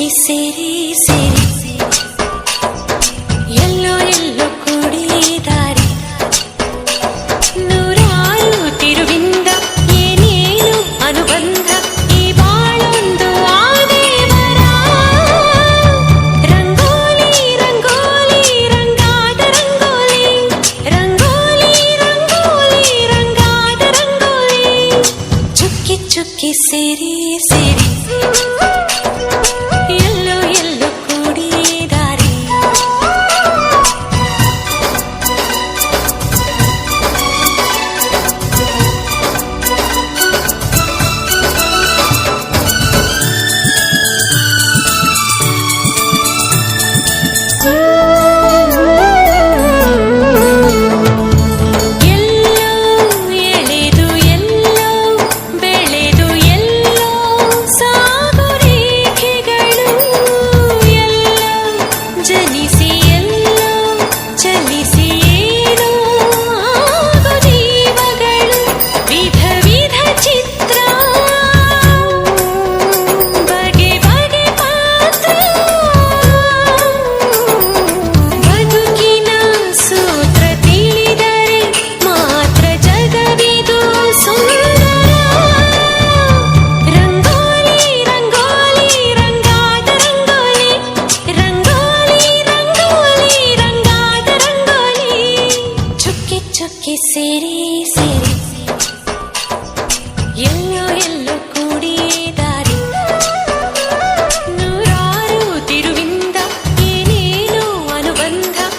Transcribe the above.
ஆச்சி சிரி சிரி yellow yellow ಕುಡಿದಾರಿ ನೂರಾರು ತಿರುವಿಂದ ಏನೇನು ಅನುಬಂಧ ಈ ಬಾಳೊಂದು ಆದೇವರ ರಂಗೋಲಿ ರಂಗೋಲಿ ರಂಗಾದ ರಂಗೋಲಿ ರಂಗೋಲಿ ರಂಗೋಲಿ ರಂಗಾದ ರಂಗೋಲಿ ಚುಕ್ಕಿ ಚುಕ್ಕಿ ಸೇರಿ ಸೇರಿ किसी से